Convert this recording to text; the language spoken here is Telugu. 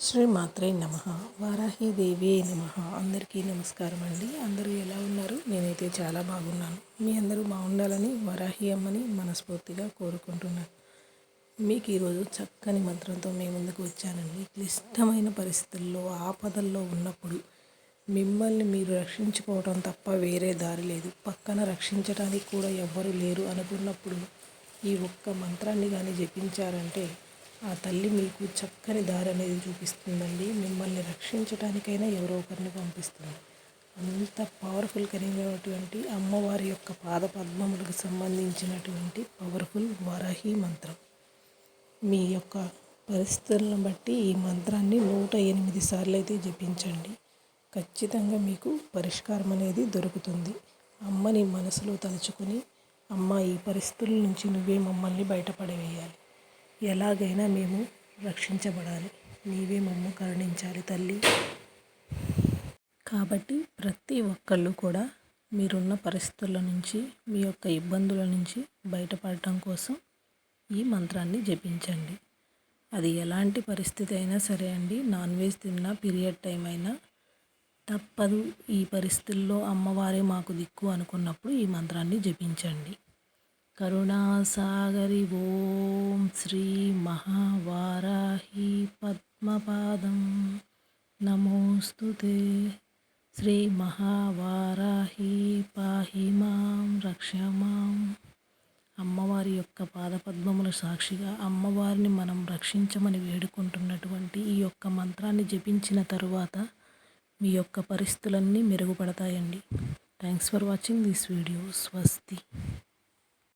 శ్రీ మాత్రే నమ వారాహీదేవి నమ. అందరికీ నమస్కారం అండి. అందరూ ఎలా ఉన్నారు? నేనైతే చాలా బాగున్నాను. మీ అందరూ బాగుండాలని వరాహి అమ్మని మనస్ఫూర్తిగా కోరుకుంటున్నాను. మీకు ఈరోజు చక్కని మంత్రంతో మీ ముందుకు వచ్చానండి. క్లిష్టమైన పరిస్థితుల్లో ఆపదల్లో ఉన్నప్పుడు మిమ్మల్ని మీరు రక్షించుకోవడం తప్ప వేరే దారి లేదు. పక్కన రక్షించడానికి కూడా ఎవ్వరు లేరు అనుకున్నప్పుడు ఈ ఒక్క మంత్రాన్ని కానీ జపించారంటే ఆ తల్లి మీకు చక్కని దారి అనేది చూపిస్తుందండి. మిమ్మల్ని రక్షించడానికైనా ఎవరో ఒకరిని పంపిస్తుంది. అంత పవర్ఫుల్ కలిగినటువంటి అమ్మవారి యొక్క పాద పద్మములకు సంబంధించినటువంటి పవర్ఫుల్ వరహి మంత్రం. మీ యొక్క పరిస్థితులను బట్టి ఈ మంత్రాన్ని నూట ఎనిమిది సార్లు అయితే జపించండి. ఖచ్చితంగా మీకు పరిష్కారం అనేది దొరుకుతుంది. అమ్మని మనసులో తలుచుకొని అమ్మ ఈ పరిస్థితుల నుంచి నువ్వే మమ్మల్ని బయటపడవేయాలి. ఎలాగైనా మేము రక్షించబడాలి. నీవే మమ్మ కరుణించాలి తల్లి. కాబట్టి ప్రతి ఒక్కళ్ళు కూడా మీరున్న పరిస్థితుల నుంచి మీ యొక్క ఇబ్బందుల నుంచి బయటపడటం కోసం ఈ మంత్రాన్ని జపించండి. అది ఎలాంటి పరిస్థితి అయినా సరే అండి నాన్ వెజ్ తిన్నా పీరియడ్ టైం అయినా తప్పదు. ఈ పరిస్థితుల్లో అమ్మవారే మాకు దిక్కు అనుకున్నప్పుడు ఈ మంత్రాన్ని జపించండి. కరుణాసాగరి ఓం శ్రీ మహావారాహి పద్మపాదం. నమోస్తు శ్రీ మహావారాహి పాహి మాం రక్షమాం అమ్మవారి యొక్క పాదపద్మముల సాక్షిగా అమ్మవారిని మనం రక్షించమని వేడుకుంటున్నటువంటి ఈ యొక్క మంత్రాన్ని జపించిన తరువాత మీ యొక్క పరిస్థితులన్నీ మెరుగుపడతాయండి. Thanks for watching this video స్వస్తి